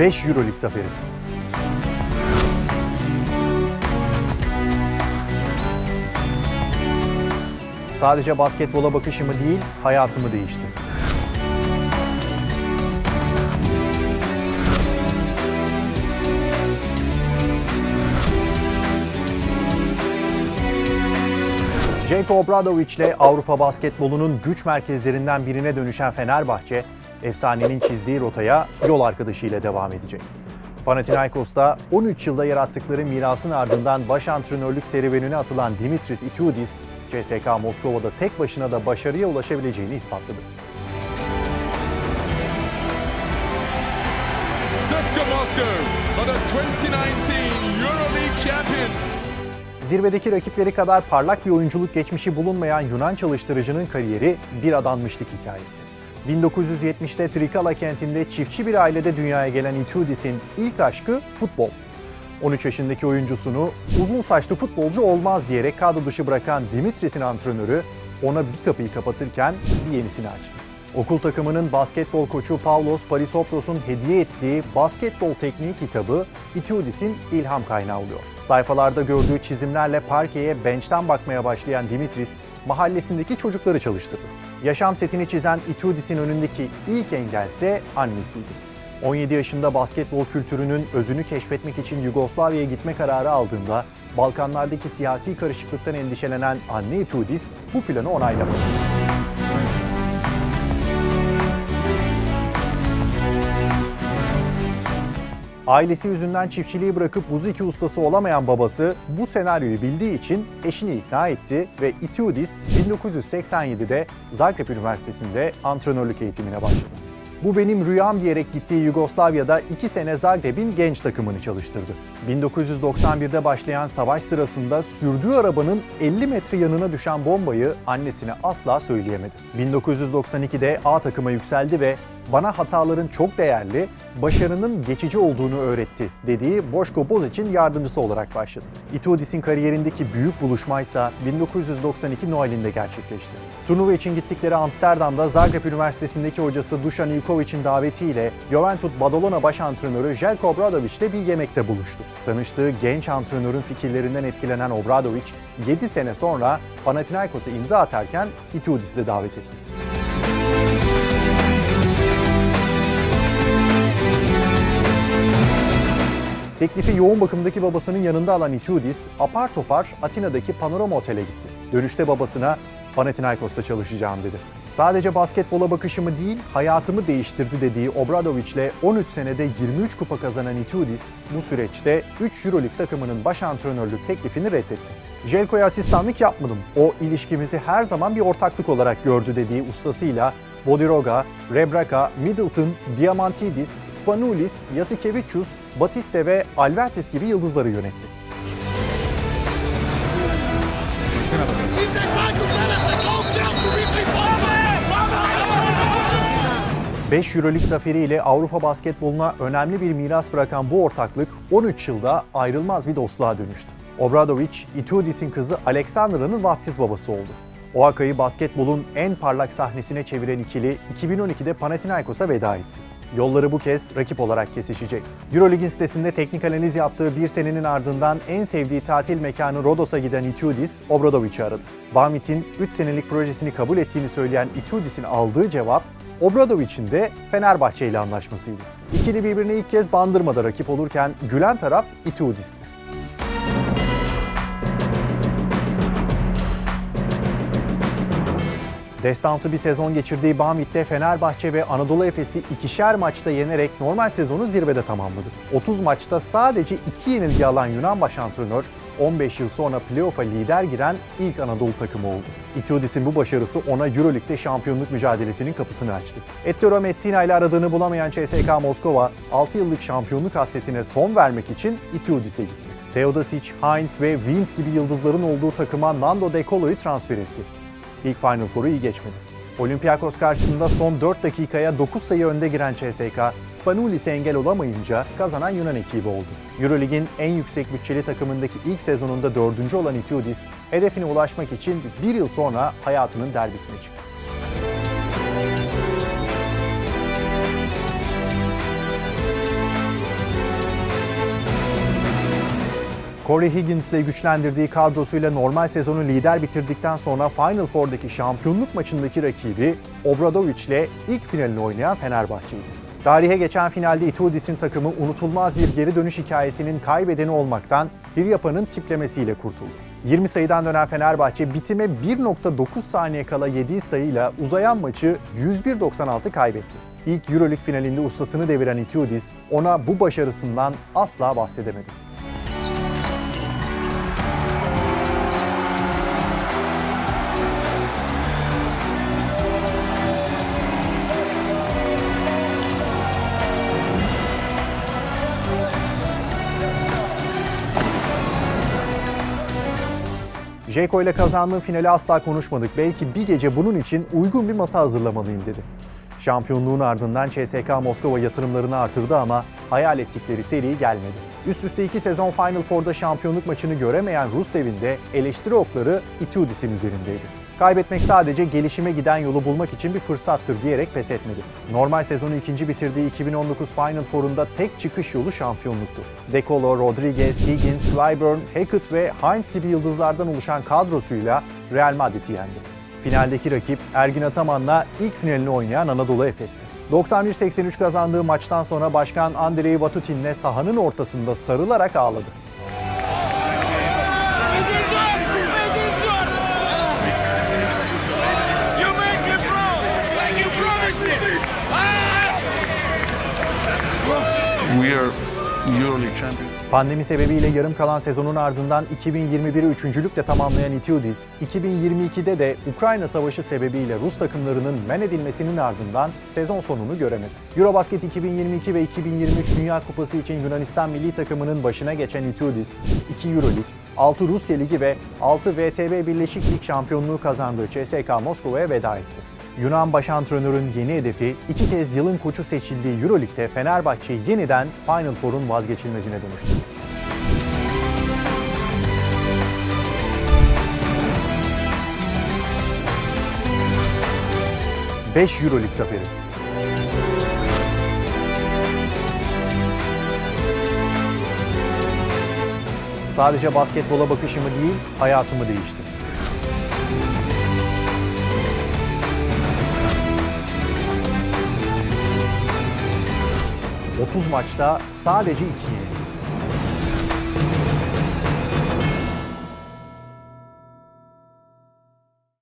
5 Euroleague zaferi. Sadece basketbola bakışımı değil, hayatımı değişti. Cenko Obradovic ile Avrupa basketbolunun güç merkezlerinden birine dönüşen Fenerbahçe, efsanenin çizdiği rotaya yol arkadaşıyla devam edecek. Panathinaikos'ta 13 yılda yarattıkları mirasın ardından baş antrenörlük serüvenine atılan Dimitris Itoudis, CSK Moskova'da tek başına da başarıya ulaşabileceğini ispatladı. CSKA Moscow are the 2019 EuroLeague champions. Zirvedeki rakipleri kadar parlak bir oyunculuk geçmişi bulunmayan Yunan çalıştırıcının kariyeri bir adanmışlık hikayesi. 1970'te Trikala kentinde çiftçi bir ailede dünyaya gelen Itoudis'in ilk aşkı futbol. 13 yaşındaki oyuncusunu uzun saçlı futbolcu olmaz diyerek kadro dışı bırakan Dimitris'in antrenörü ona bir kapıyı kapatırken bir yenisini açtı. Okul takımının basketbol koçu Pavlos Parisopros'un hediye ettiği Basketbol Tekniği kitabı Itoudis'in ilham kaynağı oluyor. Sayfalarda gördüğü çizimlerle parkeye bench'ten bakmaya başlayan Dimitris, mahallesindeki çocukları çalıştırdı. Yaşam setini çizen Itoudis'in önündeki ilk engelse annesiydi. 17 yaşında basketbol kültürünün özünü keşfetmek için Yugoslavya'ya gitme kararı aldığında Balkanlardaki siyasi karışıklıktan endişelenen anne Itoudis bu planı onaylamadı. Ailesi yüzünden çiftçiliği bırakıp buz iki ustası olamayan babası bu senaryoyu bildiği için eşini ikna etti ve Itoudis 1987'de Zagreb Üniversitesi'nde antrenörlük eğitimine başladı. Bu benim rüyam diyerek gittiği Yugoslavya'da 2 sene Zagreb'in genç takımını çalıştırdı. 1991'de başlayan savaş sırasında sürdüğü arabanın 50 metre yanına düşen bombayı annesine asla söyleyemedi. 1992'de A takıma yükseldi ve bana hataların çok değerli, başarının geçici olduğunu öğretti dediği Boşko Bozic'in yardımcısı olarak başladı. Itoudis'in kariyerindeki büyük buluşmaysa 1992 Noel'inde gerçekleşti. Turnuva için gittikleri Amsterdam'da Zagreb Üniversitesi'ndeki hocası Dušan Ivkovic'in davetiyle Juventud Badalona baş antrenörü Željko Obradovic ile bir yemekte buluştu. Tanıştığı genç antrenörün fikirlerinden etkilenen Obradovic, 7 sene sonra Panathinaikos'a imza atarken Itoudis'i de davet etti. Teklifi yoğun bakımdaki babasının yanında alan Itoudis, apar topar Atina'daki Panorama Otel'e gitti. Dönüşte babasına Panathinaikos'ta çalışacağım dedi. Sadece basketbola bakışımı değil, hayatımı değiştirdi dediği Obradovic'le 13 senede 23 kupa kazanan Itoudis, bu süreçte 3 Euroleague takımının baş antrenörlük teklifini reddetti. Jelko'ya asistanlık yapmadım, o ilişkimizi her zaman bir ortaklık olarak gördü dediği ustasıyla Bodiroga, Rebraka, Middleton, Diamantidis, Spanoulis, Yasikevicius, Batiste ve Albertis gibi yıldızları yönetti. 5 Euroleague zaferiyle Avrupa basketboluna önemli bir miras bırakan bu ortaklık 13 yılda ayrılmaz bir dostluğa dönüştü. Obradovic, Itoudis'in kızı Alexandra'nın vaftiz babası oldu. Oaxaca'yı basketbolun en parlak sahnesine çeviren ikili 2012'de Panathinaikos'a veda etti. Yolları bu kez rakip olarak kesişecek. Euroleague'in sitesinde teknik analiz yaptığı bir senenin ardından en sevdiği tatil mekanı Rodos'a giden Itoudis, Obradovic'i aradı. Bamit'in 3 senelik projesini kabul ettiğini söyleyen Itoudis'in aldığı cevap, Obradovic'in de Fenerbahçe ile anlaşmasıydı. İkili birbirine ilk kez bandırmada rakip olurken gülen taraf Itoudis'ti. Destansı bir sezon geçirdiği Bamit'te Fenerbahçe ve Anadolu Efes'i ikişer maçta yenerek normal sezonu zirvede tamamladı. 30 maçta sadece 2 yenilgi alan Yunan baş antrenör, 15 yıl sonra playoff'a lider giren ilk Anadolu takımı oldu. Itoudis'in bu başarısı ona Euroleague'de şampiyonluk mücadelesinin kapısını açtı. Ettore Messina ile aradığını bulamayan CSKA Moskova, 6 yıllık şampiyonluk hasretine son vermek için Itoudis'e gitti. Teodosic, Heinz ve Wims gibi yıldızların olduğu takıma Nando De Colo'yu transfer etti. İlk Final Four'u iyi geçmedi. Olympiakos karşısında son 4 dakikaya 9 sayı önde giren CSK, Spanoulis'e engel olamayınca kazanan Yunan ekibi oldu. Eurolig'in en yüksek bütçeli takımındaki ilk sezonunda dördüncü olan Itoudis, hedefine ulaşmak için bir yıl sonra hayatının derbisine çıktı. Corey Higgins'le güçlendirdiği kadrosuyla normal sezonu lider bitirdikten sonra Final Four'daki şampiyonluk maçındaki rakibi Obradoviç'le ilk finalini oynayan Fenerbahçe'ydi. Tarihe geçen finalde Itudis'in takımı unutulmaz bir geri dönüş hikayesinin kaybedeni olmaktan Hiryapa'nın tiplemesiyle kurtuldu. 20 sayıdan dönen Fenerbahçe bitime 1.9 saniye kala yediği sayıyla uzayan maçı 101-96 kaybetti. İlk Euroleague finalinde ustasını deviren Itudis ona bu başarısından asla bahsedemedi. Jeko ile kazandığım finali asla konuşmadık. Belki bir gece bunun için uygun bir masa hazırlamalıyım dedi. Şampiyonluğun ardından CSK Moskova yatırımlarını artırdı ama hayal ettikleri seri gelmedi. Üst üste iki sezon Final Four'da şampiyonluk maçını göremeyen Rus devinde eleştiri okları Itudis'in üzerindeydi. Kaybetmek sadece gelişime giden yolu bulmak için bir fırsattır diyerek pes etmedi. Normal sezonu ikinci bitirdiği 2019 Final Four'unda tek çıkış yolu şampiyonluktu. Decolo, Rodriguez, Higgins, Clyburn, Hackett ve Hines gibi yıldızlardan oluşan kadrosuyla Real Madrid'i yendi. Finaldeki rakip Ergin Ataman'la ilk finalini oynayan Anadolu Efes'ti. 91-83 kazandığı maçtan sonra Başkan Andrei Vatutin'le sahanın ortasında sarılarak ağladı. We are EuroLeague champions. Pandemi sebebiyle yarım kalan sezonun ardından 2021'i üçüncülükle tamamlayan Itiudis, 2022'de de Ukrayna Savaşı sebebiyle Rus takımlarının men edilmesinin ardından sezon sonunu göremedi. Eurobasket 2022 ve 2023 Dünya Kupası için Yunanistan milli takımının başına geçen Itiudis, 2 Euroleague, 6 Rusya Ligi ve 6 VTB Birleşik Lig şampiyonluğu kazandığı CSKA Moskova'ya veda etti. Yunan baş antrenörün yeni hedefi iki kez yılın koçu seçildiği Euroleague'de Fenerbahçe'yi yeniden Final Four'un vazgeçilmezine dönüştürdü. 5 Euroleague zaferi. Sadece basketbola bakışımı değil, hayatımı değiştirdi. 30 maçta sadece 2 yenilgi.